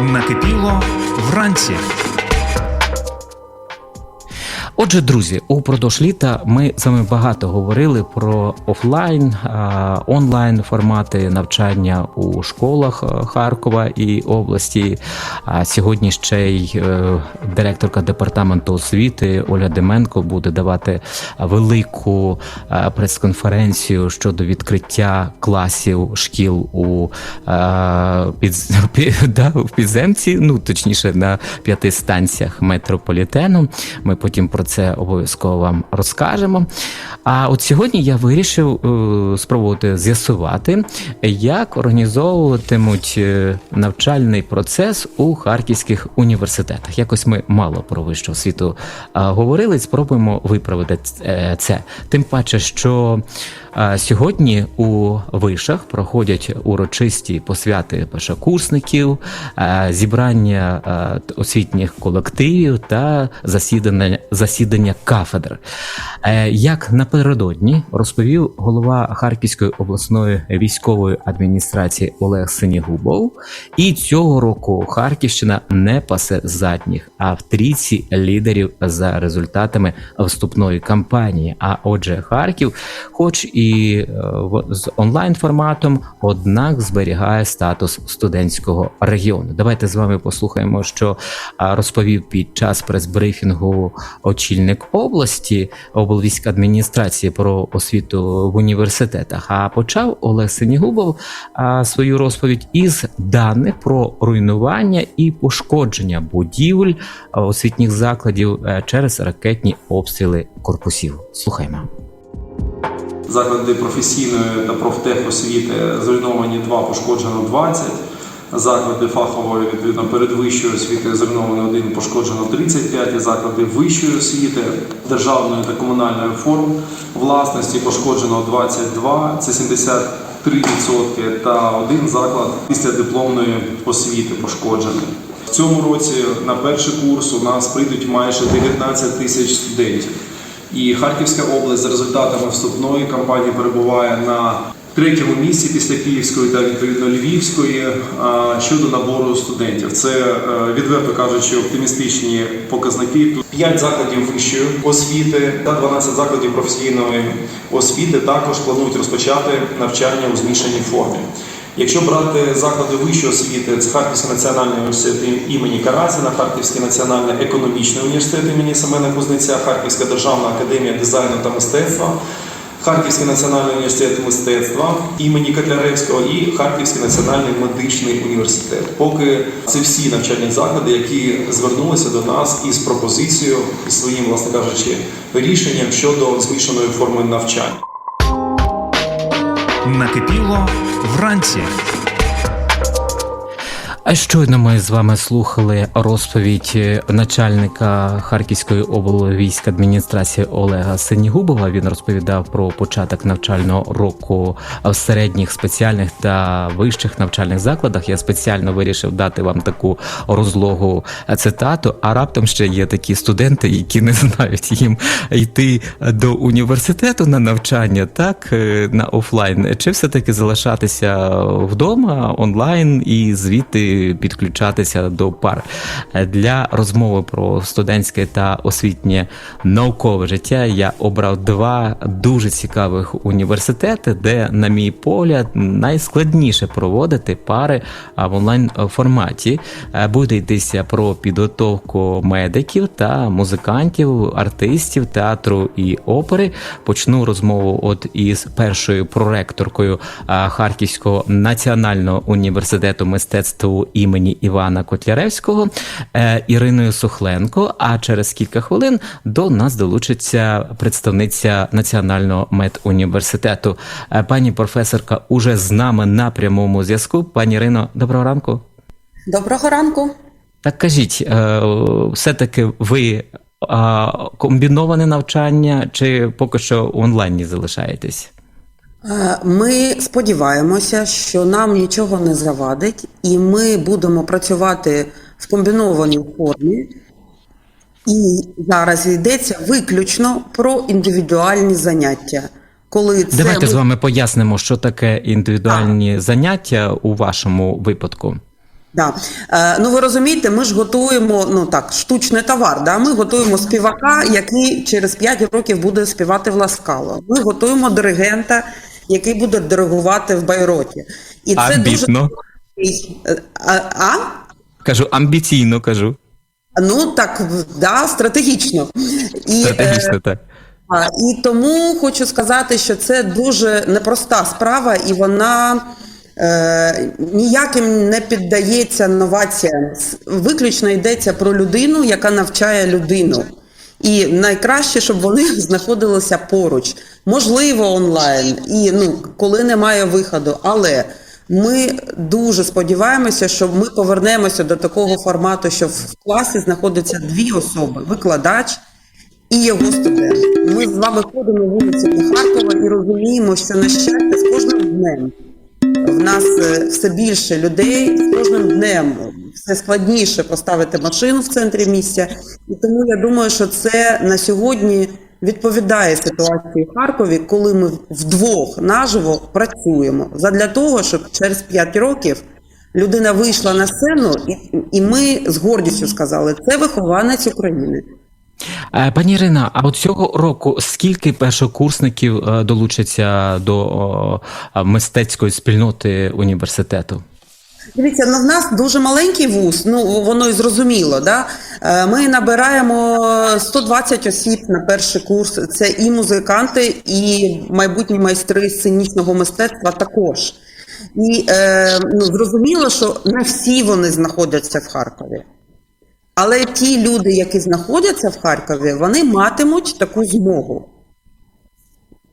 Накипіло вранці. Отже, друзі, упродовж літа ми з вами багато говорили про офлайн, онлайн формати навчання у школах е, Харкова і області. А сьогодні ще й е, директорка департаменту освіти Оля Деменко буде давати велику е, прес-конференцію щодо відкриття класів шкіл у під, під, да, підземці, ну точніше на п'яти станціях метрополітену. Ми потім про це обов'язково вам розкажемо. А от сьогодні я вирішив е, спробувати з'ясувати, як організовуватимуть е, навчальний процес у харківських університетах. Якось ми мало про вищу освіту говорили. Спробуємо виправити е, це. Тим паче, що сьогодні у вишах проходять урочисті посвяти першокурсників, зібрання освітніх колективів та засідання засідання кафедр. Е, Як напередодні розповів голова Харківської обласної військової адміністрації Олег Синігубов, і цього року Харківщина не пасе задніх, а в трійці лідерів за результатами вступної кампанії. А отже, Харків, хоч і е, з онлайн форматом, однак зберігає статус студентського регіону. Давайте з вами послухаємо, що розповів під час прес-брифінгу очільник області облвійської адміністрації про освіту в університетах. А почав Олег Синігубов свою розповідь із даних про руйнування і пошкодження будівель освітніх закладів е, через ракетні обстріли корпусів. Слухаймо. Заклади професійної та профтехосвіти зруйновані 2, пошкоджено 20. Заклади фахової, відповідно, передвищої освіти зруйновано 1, пошкоджено 35. І заклади вищої освіти, державної та комунальної форм власності пошкоджено 22, це 73%, та один заклад після дипломної освіти пошкоджений. В цьому році на перший курс у нас прийдуть майже 19 тисяч студентів. І Харківська область за результатами вступної кампанії перебуває на третьому місці після Київської та відповідно Львівської щодо набору студентів. Це е, відверто кажучи, оптимістичні показники. Тут 5 закладів вищої освіти та 12 закладів професійної освіти також планують розпочати навчання у змішаній формі. Якщо брати заклади вищої освіти, це Харківський національний університет імені Каразіна, Харківський національний економічний університет імені Семена Кузнеця, Харківська державна академія дизайну та мистецтва, Харківський національний університет мистецтва імені Котляревського і Харківський національний медичний університет. Поки це всі навчальні заклади, які звернулися до нас із пропозицією і своїм, власне кажучи, рішенням щодо змішаної форми навчання. Накипіло вранці. А щойно ми з вами слухали розповідь е, начальника Харківської облвійської адміністрації Олега Синігубова. Він розповідав про початок навчального року в середніх спеціальних та вищих навчальних закладах. Я спеціально вирішив дати вам таку розлогу цитату. А раптом ще є такі студенти, які не знають їм йти до університету на навчання, так е, на офлайн, чи все таки залишатися вдома онлайн і звідти підключатися до пар для розмови про студентське та освітнє наукове життя. Я обрав два дуже цікавих університети, де, на мій погляд, найскладніше проводити пари в онлайн форматі. Е, Буде йтися про підготовку медиків та музикантів, артистів театру і опери. Почну розмову от із першою проректоркою Харківського національного університету імені Івана Котляревського е, Іриною Сухленко. А через кілька хвилин до нас долучиться представниця Національного медуніверситету. Е, Пані професорка уже з нами на прямому зв'язку. Пані Ірино, доброго ранку. Доброго ранку. Так кажіть, е, все-таки ви комбіноване навчання чи поки що онлайні залишаєтесь? Е, Ми сподіваємося, що нам нічого не завадить, і ми будемо працювати в комбінованій формі. І зараз йдеться виключно про індивідуальні заняття. Коли це Давайте ми- з вами пояснимо, що таке індивідуальні заняття у вашому випадку. Да. Е, ну ви розумієте, ми ж готуємо ну так, штучний товар. Да? Ми готуємо співака, який через 5 років буде співати в Ласкало. Ми готуємо диригента, який буде диригувати в Байроті. І це Амбітно. дуже а, а? Кажу, амбіційно кажу. Ну так, да, стратегічно. І, е, Стратегічно так. А, І тому хочу сказати, що це дуже непроста справа, і вона е, ніяким не піддається новаціям. Виключно йдеться про людину, яка навчає людину. І найкраще, щоб вони знаходилися поруч, можливо, онлайн, і ну, коли немає виходу. Але ми дуже сподіваємося, що ми повернемося до такого формату, що в класі знаходяться дві особи: викладач і його студент. Ми з вами ходимо вулицями Харкова і розуміємо, що на щастя з кожним днем в нас е, все більше людей, з кожним днем все складніше поставити машину в центрі місця. І тому я думаю, що це на сьогодні відповідає ситуації в Харкові, коли ми вдвох наживо працюємо задля того, щоб через 5 років людина вийшла на сцену, і, і ми з гордістю сказали, це вихованець України. Е, Пані Ірина, а от цього року скільки першокурсників е, долучаться до мистецької спільноти університету? Дивіться, ну в нас дуже маленький вуз, ну воно і зрозуміло. Да? Е, Ми набираємо 120 осіб на перший курс. Це і музиканти, і майбутні майстри сценічного мистецтва також. І е, ну, зрозуміло, що не всі вони знаходяться в Харкові. Але ті люди, які знаходяться в Харкові, вони матимуть таку змогу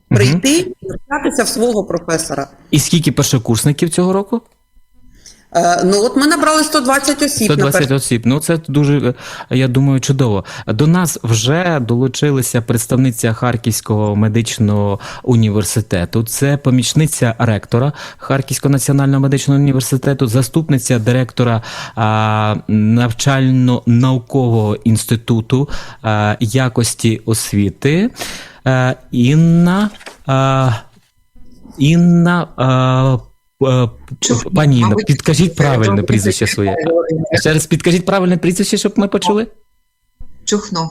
прийти і навчатися в свого професора. І скільки першокурсників цього року? Е, Ну от ми набрали 120 осіб 120 перший осіб. Ну це дуже, е, я думаю, чудово. До нас вже долучилися представниця Харківського медичного університету. Це помічниця ректора Харківського національного медичного університету, заступниця директора навчально-наукового інституту а, якості освіти а, Інна. А, Інна. А, е, Пані Інна, підкажіть правильне прізвище своє. Ще раз підкажіть правильне прізвище, щоб ми почули. Чухно.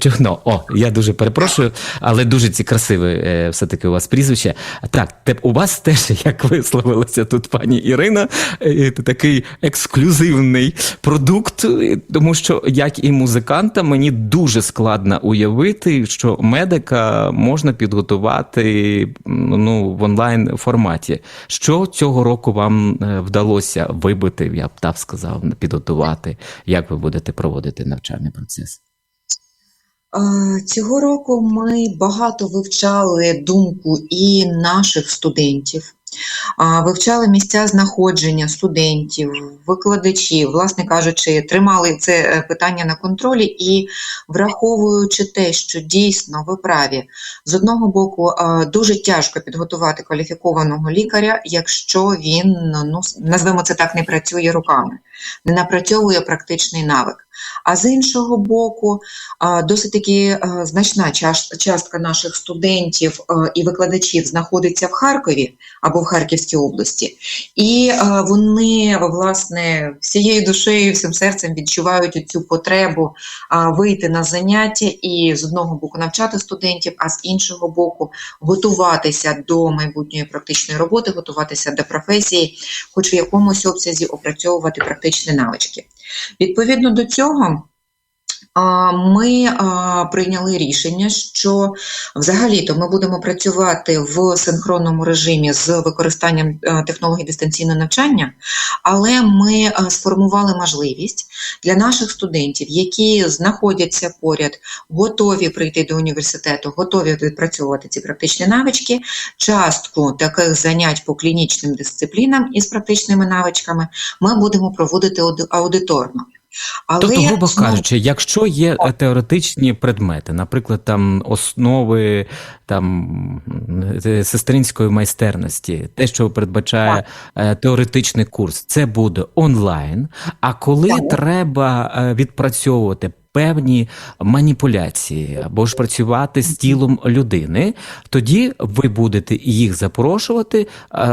Чухно, о, я дуже перепрошую, але дуже ці красиве все-таки у вас прізвище. Так, у вас теж, як висловилася тут пані Ірина, е, такий ексклюзивний продукт, тому що, як і музиканта, мені дуже складно уявити, що медика можна підготувати ну, в онлайн форматі. Що цього року вам е, вдалося вибити, я б так сказав, підготувати? Як ви будете проводити навчальний процес? Цього року ми багато вивчали думку і наших студентів, вивчали місця знаходження студентів, викладачів, власне кажучи, тримали це е, питання на контролі і враховуючи те, що дійсно ви праві, з одного боку дуже тяжко підготувати кваліфікованого лікаря, якщо він, ну назвемо це так, не працює руками, не напрацьовує практичний навик. А з іншого боку, досить таки е, значна частка наших студентів е, і викладачів знаходиться в Харкові або в Харківській області, і е, вони власне всією душею, всім серцем відчувають цю потребу вийти на заняття і з одного боку навчати студентів, а з іншого боку готуватися до майбутньої практичної роботи, готуватися до професії, хоч в якомусь обсязі опрацьовувати практичні навички. Відповідно до цього. А, Ми прийняли рішення, що взагалі-то ми будемо працювати в синхронному режимі з використанням е, технологій дистанційного навчання, але ми е, сформували можливість для наших студентів, які знаходяться поряд, готові прийти до університету, готові відпрацьовувати ці практичні навички, частку таких занять по клінічним дисциплінам із практичними навичками ми будемо проводити аудиторно. Але, Тобто, грубо знову- кажучи, якщо є теоретичні предмети, наприклад, там основи там е, сестринської майстерності, те, що передбачає е, теоретичний курс, це буде онлайн. А коли Так. треба е, відпрацьовувати певні маніпуляції або ж працювати з тілом людини, тоді ви будете їх запрошувати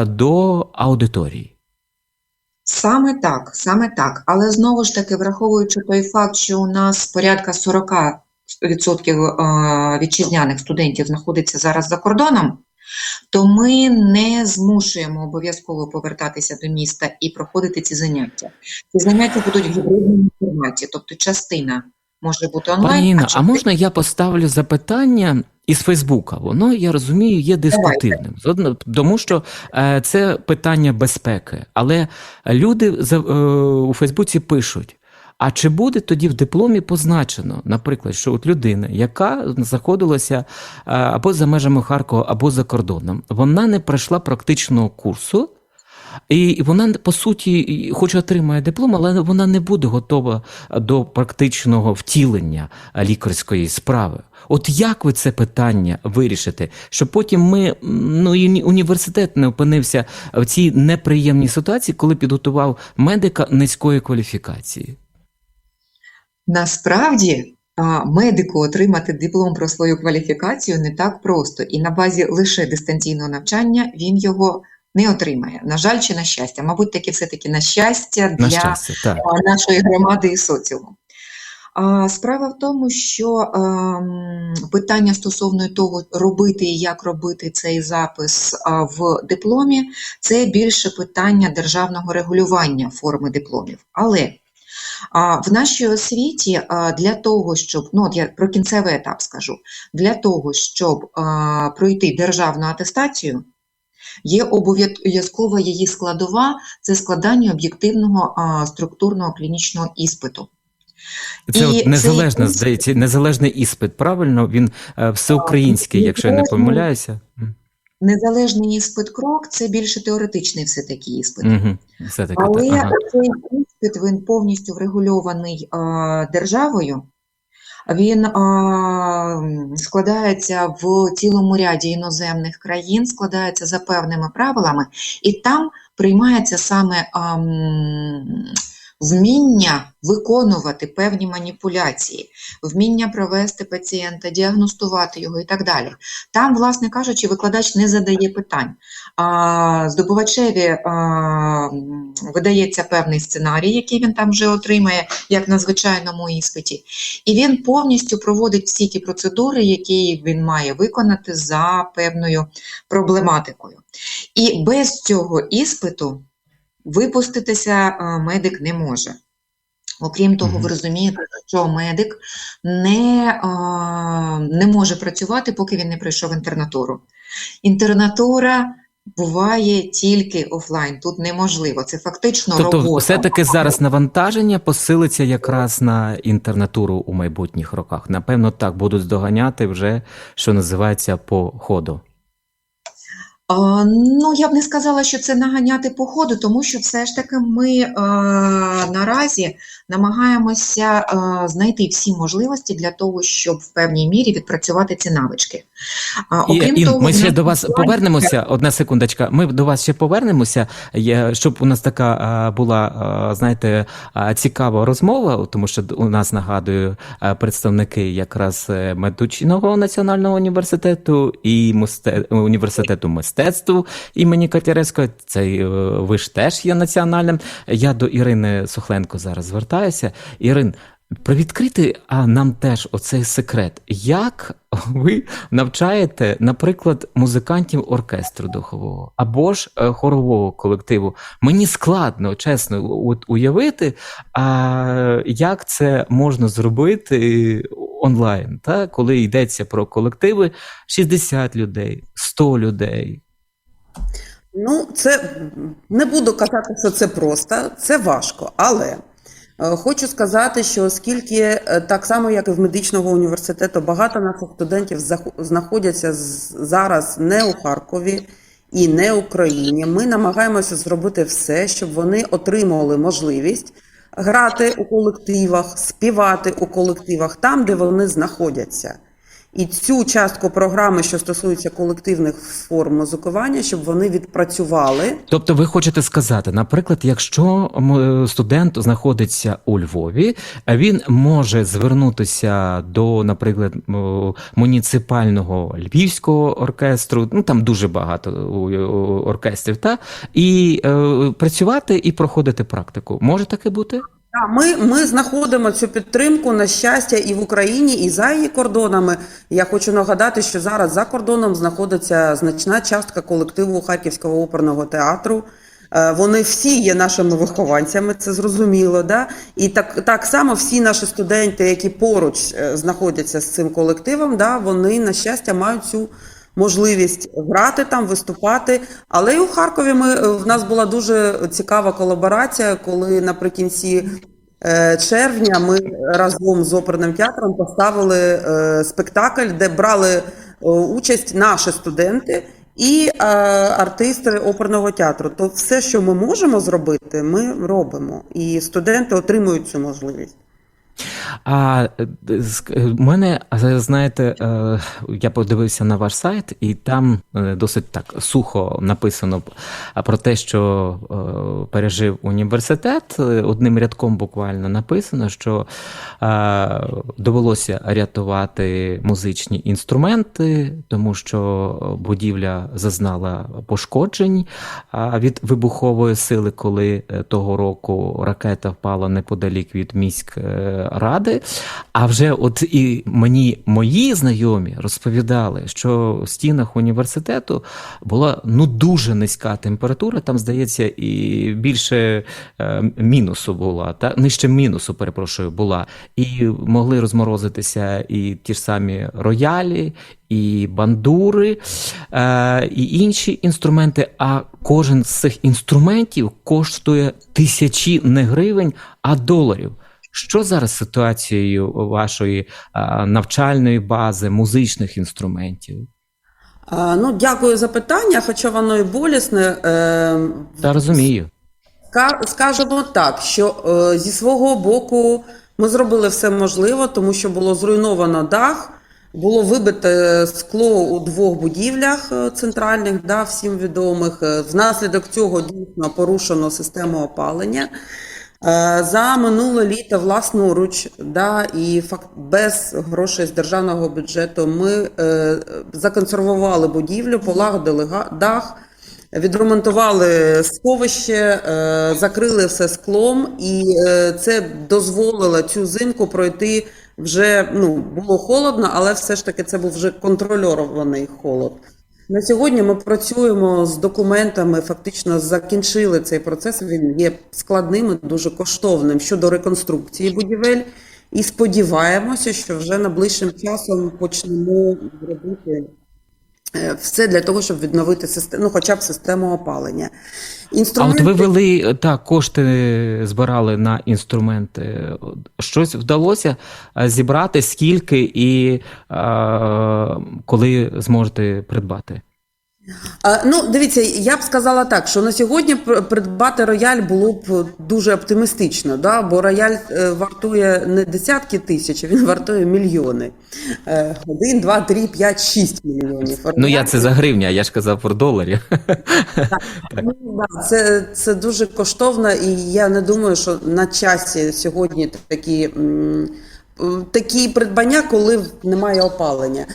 до аудиторії. Саме так, саме так. Але знову ж таки, враховуючи той факт, що у нас порядка 40% е, вітчизняних студентів знаходиться зараз за кордоном, то ми не змушуємо обов'язково повертатися до міста і проходити ці заняття. Ці заняття будуть в гібридному форматі, тобто частина може бути онлайн. Пані Інна, а частина- можна я поставлю запитання із Фейсбука? Воно, я розумію, є дискутивним. З Тому що е, це питання безпеки. Але люди за- е, у Фейсбуці пишуть. А чи буде тоді в дипломі позначено, наприклад, що от людина, яка знаходилася е, або за межами Харкова, або за кордоном, вона не пройшла практичного курсу, і вона по суті, хоч отримає диплом, але вона не буде готова до практичного втілення лікарської справи. От як ви це питання вирішите, щоб потім ми ну і університет не опинився в цій неприємній ситуації, коли підготував медика низької кваліфікації? Насправді, медику отримати диплом про свою кваліфікацію не так просто, і на базі лише дистанційного навчання він його не отримає. На жаль, чи на щастя, мабуть, таки все-таки на щастя для На щастя, нашої громади і соціуму. А, Справа в тому, що ем, питання стосовно того, робити і як робити цей запис в дипломі, це більше питання державного регулювання форми дипломів. Але а, в нашій освіті для того, щоб ну от я про кінцевий етап скажу, для того, щоб а, пройти державну атестацію, є обов'язкова її складова це складання об'єктивного а, структурного клінічного іспиту. Це І от цей незалежна, іспит- здається, незалежний іспит, правильно? Він е, всеукраїнський, якщо я не помиляюся. Незалежний іспит крок це більше теоретичний все-таки іспит. Угу. Все таки Але так. Ага. цей іспит він повністю врегульований а, державою. Він складається в цілому ряді іноземних країн, складається за певними правилами, і там приймається саме вміння виконувати певні маніпуляції, вміння провести пацієнта, діагностувати його і так далі. Там, власне кажучи, викладач не задає питань. Здобувачеві видається певний сценарій, який він там вже отримає, як на звичайному іспиті, і він повністю проводить всі ті процедури, які він має виконати за певною проблематикою. І без цього іспиту випуститися медик не може. Окрім того, ви розумієте, що медик не, а, не може працювати, поки він не пройшов інтернатуру. Інтернатура буває тільки офлайн, тут неможливо. Це фактично Тобто, робота. все-таки зараз навантаження посилиться якраз на інтернатуру у майбутніх роках. Напевно, так будуть здоганяти вже, що називається, по ходу. Ну, я б не сказала, що це наганяти по ходу, тому що все ж таки ми е, наразі намагаємося е, знайти всі можливості для того, щоб в певній мірі відпрацювати ці навички. А, І, Ін, ми ще до вас повернемося. Одна секундочка. Ми до вас ще повернемося, щоб у нас така була, знаєте, цікава розмова, тому що у нас нагадую представники якраз е, медичного національного університету і університету мистецтв імені Катяревського. Це е, ви ж теж є національним. Я до Ірини Сухленко зараз звертаюся. Ірин. Привідкрити а нам теж оцей секрет. Як ви навчаєте, наприклад, музикантів оркестру духового або ж е, хорового колективу? Мені складно, чесно, от уявити, а як це можна зробити онлайн, та? коли йдеться про колективи 60 людей, 100 людей. Ну, це не буду казати, що це просто, це важко, але е, хочу сказати, що оскільки е, так само, як і в медичного університету, багато наших студентів знаходяться зараз не у Харкові і не в Україні, ми намагаємося зробити все, щоб вони отримували можливість грати у колективах, співати у колективах там, де вони знаходяться. І цю частку програми, що стосується колективних форм музикування, щоб вони відпрацювали. Тобто, ви хочете сказати, наприклад, якщо м, студент знаходиться у Львові, він може звернутися до, наприклад, муніципального львівського оркестру, ну там дуже багато у оркестрів, та і е, працювати і проходити практику. Може таке бути? Ми, ми знаходимо цю підтримку на щастя і в Україні, і за її кордонами. Я хочу нагадати, що зараз за кордоном знаходиться значна частка колективу Харківського оперного театру. Е, Вони всі є нашими вихованцями, це зрозуміло. Да? І так, так само всі наші студенти, які поруч е, знаходяться з цим колективом, да, вони, на щастя, мають цю можливість грати там, виступати. Але і у Харкові ми, е, в нас була дуже цікава колаборація, коли наприкінці е, червня ми разом з оперним театром поставили е, спектакль, де брали участь наші студенти і артисти оперного театру. То все, що ми можемо зробити, ми робимо. І студенти отримують цю можливість. А е, е, в мене, знаєте, е, я подивився на ваш сайт, і там досить так сухо написано про те, що пережив університет. Одним рядком буквально написано, що довелося рятувати музичні інструменти, тому що будівля зазнала пошкоджень від вибухової сили, коли того року ракета впала неподалік від міськ А вже от і мені мої знайомі розповідали, що в стінах університету була ну дуже низька температура. Там здається, і більше е, мінусу була, та нижче мінусу, перепрошую, була. І могли розморозитися і ті ж самі роялі, і бандури, е, і інші інструменти. А кожен з цих інструментів коштує тисячі не гривень, а доларів. Що зараз ситуацією вашої навчальної бази, музичних інструментів? Ну, дякую за питання, хоча воно і болісне. Е, Та розумію. Скажемо так, що е, зі свого боку ми зробили все можливе, тому що було зруйновано дах, було вибите скло у двох будівлях е, центральних, да, всім відомих. Внаслідок цього дійсно порушено систему опалення. Е, За минуле літо власноруч, да, і факт без грошей з державного бюджету ми е, законсервували будівлю, полагодили дах, відремонтували сховище, е, закрили все склом, і е, це дозволило цю зимку пройти вже ну, було холодно, але все ж таки це був вже контрольований холод. На сьогодні ми працюємо з документами, фактично закінчили цей процес. Він є складним і дуже коштовним щодо реконструкції будівель. І сподіваємося, що вже найближчим часом почнемо робити все для того, щоб відновити систему, ну, хоча б систему опалення. А от ви вели е, так, кошти збирали на інструменти. Щось вдалося е, зібрати, скільки і е, коли зможете придбати? Ну, дивіться, я б сказала так, що на сьогодні придбати рояль було б дуже оптимістично, да? бо рояль е, вартує не десятки тисяч, він вартує мільйони. Е, Один, два, три, п'ять, шість мільйонів. Ну я це за гривня, я ж казав про доларів. Ну, да, це, це дуже коштовно, і я не думаю, що на часі сьогодні такі, такі придбання, коли немає опалення.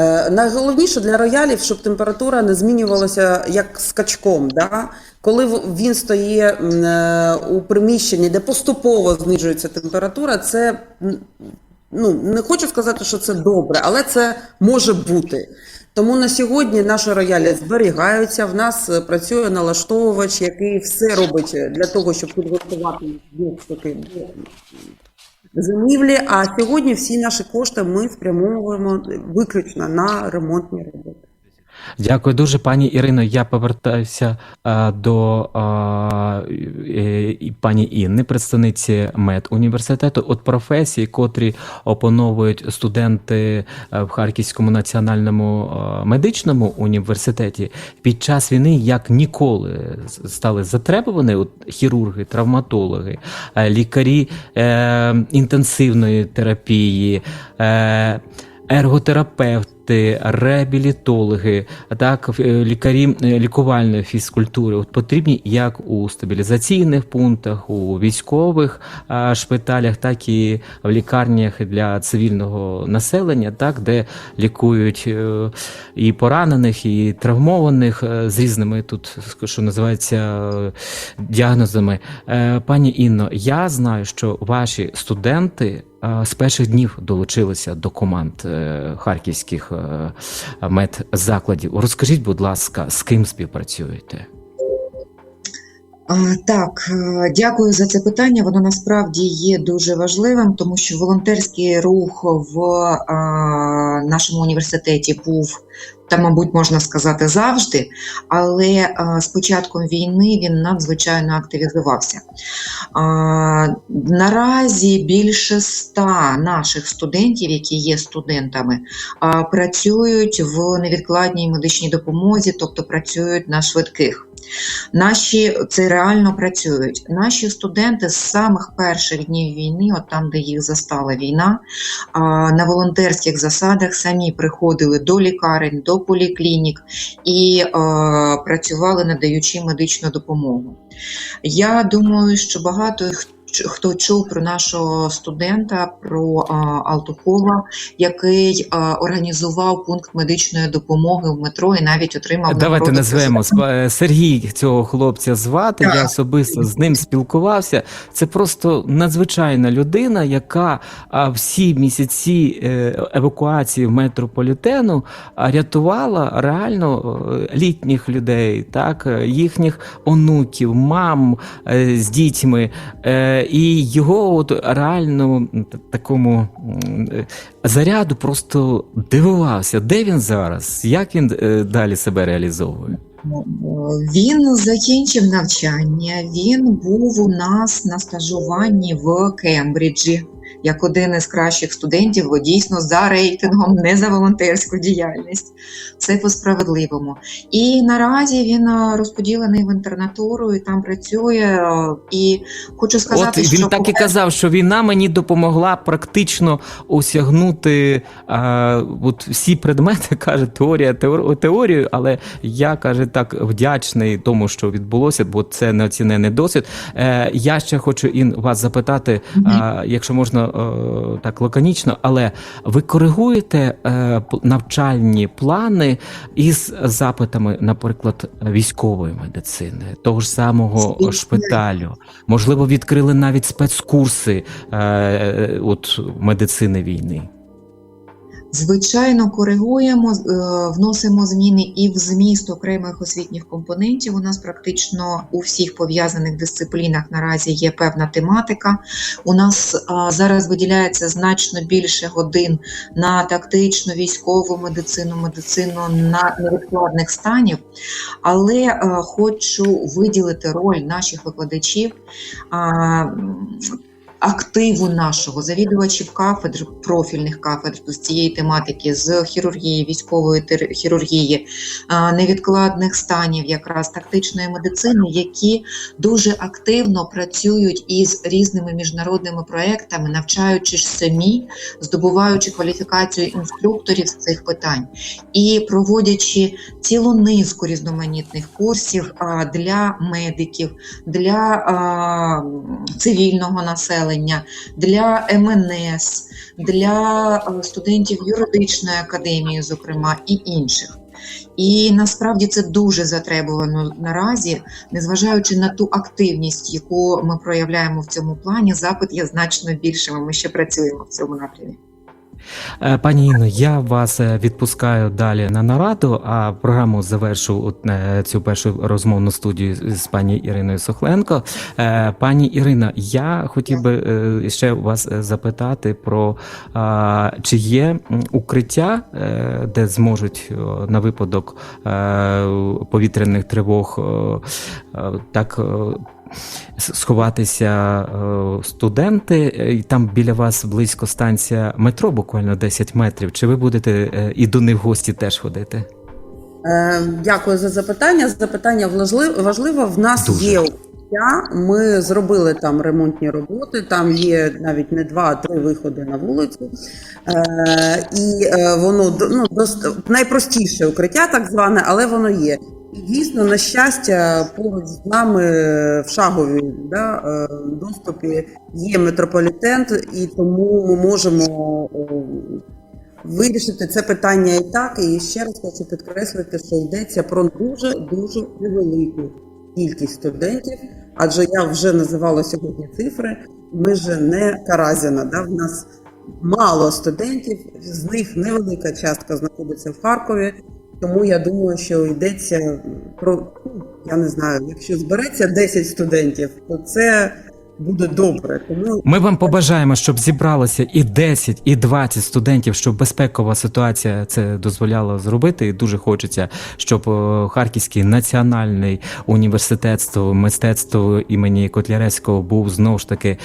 Е, Найголовніше для роялів, щоб температура не змінювалася як скачком. Да? Коли він стоїть е, у приміщенні, де поступово знижується температура, це ну, не хочу сказати, що це добре, але це може бути. Тому на сьогодні наші роялі зберігаються. В нас е, працює налаштовувач, який все робить для того, щоб підготувати таки зимівлі. А сьогодні всі наші кошти ми спрямовуємо виключно на ремонтні роботи. Дякую дуже, пані Ірино. Я повертаюся е, до е, е, і пані Інни, представниці медуніверситету. От професії, котрі опановують студенти е, в Харківському національному медичному університеті під час війни як ніколи стали затребувані. От хірурги, травматологи, лікарі е, інтенсивної терапії. Е, ерготерапевти, реабілітологи, так, ф- е, лікарі е, лікувальної фізкультури от потрібні як у стабілізаційних пунктах, у військових шпиталях, так і в лікарнях для цивільного населення, так, де лікують е, і поранених, і травмованих з різними тут, що називається, діагнозами. Пані Інно, я знаю, що ваші студенти з перших днів долучилися до команд харківських медзакладів. Розкажіть, будь ласка, з ким співпрацюєте? Так, е, дякую за це питання. Воно насправді є дуже важливим, тому що волонтерський рух в нашому університеті був та, мабуть, можна сказати, завжди, але а, з початком війни він надзвичайно активізувався. Наразі більше ста наших студентів, які є студентами, працюють в невідкладній медичній допомозі, тобто працюють на швидких. Наші це реально працюють. Наші студенти з самих перших днів війни, от там, де їх застала війна, на волонтерських засадах самі приходили до лікарень, до поліклінік і працювали, надаючи медичну допомогу. Я думаю, що багато х- хто чув про нашого студента, про а, Алтухова, який а, організував пункт медичної допомоги в метро і навіть отримав Давайте назвемо президента. Сергій цього хлопця звати. Так. Я особисто з ним спілкувався. Це просто надзвичайна людина, яка всі місяці е, евакуації в метрополітену рятувала реально е, літніх людей, так е, їхніх онуків, мам е, з дітьми. І його от реально такому е, заряду просто дивувався, де він зараз, як він е, далі себе реалізовує. Він закінчив навчання. Він був у нас на стажуванні в Кембриджі як один із кращих студентів, бо дійсно за рейтингом, не за волонтерську діяльність. Все по-справедливому. І наразі він е, розподілений в інтернатуру і там працює. е, І хочу сказати, От він що так і казав, що війна мені допомогла практично осягнути а, от всі предмети, каже теорія теор- теорію, але я каже так вдячний тому, що відбулося, бо це неоцінений досвід. Е, я ще хочу Ін вас запитати, а, якщо можна е, так лаконічно, але ви коригуєте е, навчальні плани із запитами, наприклад, військової медицини, того ж самого Звісно. шпиталю. Можливо, відкрили навіть спецкурси е, от медицини війни. Звичайно, коригуємо, е, вносимо зміни і в зміст окремих освітніх компонентів. У нас практично у всіх пов'язаних дисциплінах наразі є певна тематика. У нас зараз виділяється значно більше годин на тактичну військову медицину, медицину на невідкладних станів. Але е, хочу виділити роль наших викладачів. Активу нашого завідувачів кафедр, профільних кафедр з цієї тематики, з хірургії, військової хірургії, невідкладних станів, якраз тактичної медицини, які дуже активно працюють із різними міжнародними проектами, навчаючись самі, здобуваючи кваліфікацію інструкторів з цих питань. І проводячи цілу низку різноманітних курсів для медиків, для цивільного населення, для МНС, для е, студентів юридичної академії, зокрема, і інших. І насправді це дуже затребувано наразі, незважаючи на ту активність, яку ми проявляємо в цьому плані, запит є значно більшим. Ми ще працюємо в цьому напрямі. Е, Пані Інно, я вас е, відпускаю далі на нараду, а програму завершу е, цю першу розмовну студію з пані Іриною Сохленко. Пані Ірино, я хотів би ще вас запитати про чи є укриття, де зможуть на випадок повітряних тривог так. Сховатися е, студенти, е, і там біля вас близько станція метро, буквально 10 метрів. Чи ви будете е, і до них в гості теж ходити? Дякую за запитання. Запитання важливе. В нас Дуже. є. Ми зробили там ремонтні роботи. Там є навіть не два, а три виходи на вулицю. Е, і е, воно ну, дост... найпростіше укриття, так зване, але воно є. Дійсно, на щастя, поруч з нами в шаговій да, е, доступі є метрополітен, і тому ми можемо вирішити це питання і так. І ще раз хочу підкреслити, що йдеться про дуже дуже невелику кількість студентів, адже я вже називала сьогодні цифри. Ми ж не Каразіна, да, в нас мало студентів, з них невелика частка знаходиться в Харкові. Тому я думаю, що йдеться про ну, я не знаю, якщо збереться 10 студентів, то це буде добре. Тому Ми вам побажаємо, щоб зібралося і 10, і 20 студентів, щоб безпекова ситуація це дозволяла зробити. І дуже хочеться, щоб е, Харківський національний університет мистецтва імені Котляревського був знову ж таки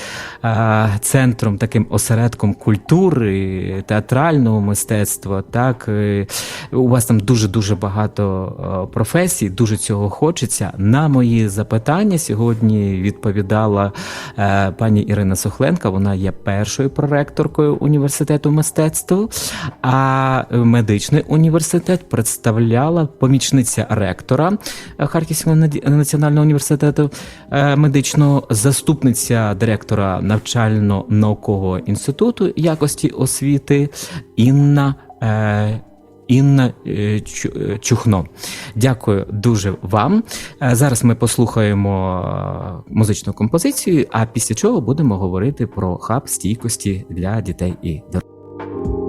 е, центром, таким осередком культури, театрального мистецтва. Так Е, у вас там дуже дуже багато професій, дуже цього хочеться. На мої запитання сьогодні відповідала пані Ірина Сохленка. Вона є першою проректоркою університету мистецтв. А медичний університет представляла помічниця ректора е, Харківського національного університету е, медичного, заступниця директора навчально-наукового інституту якості освіти Інна. Інна е, е, Чухно. Дякую дуже вам. Е, Зараз ми послухаємо музичну композицію, а після чого будемо говорити про хаб стійкості для дітей і дорослих.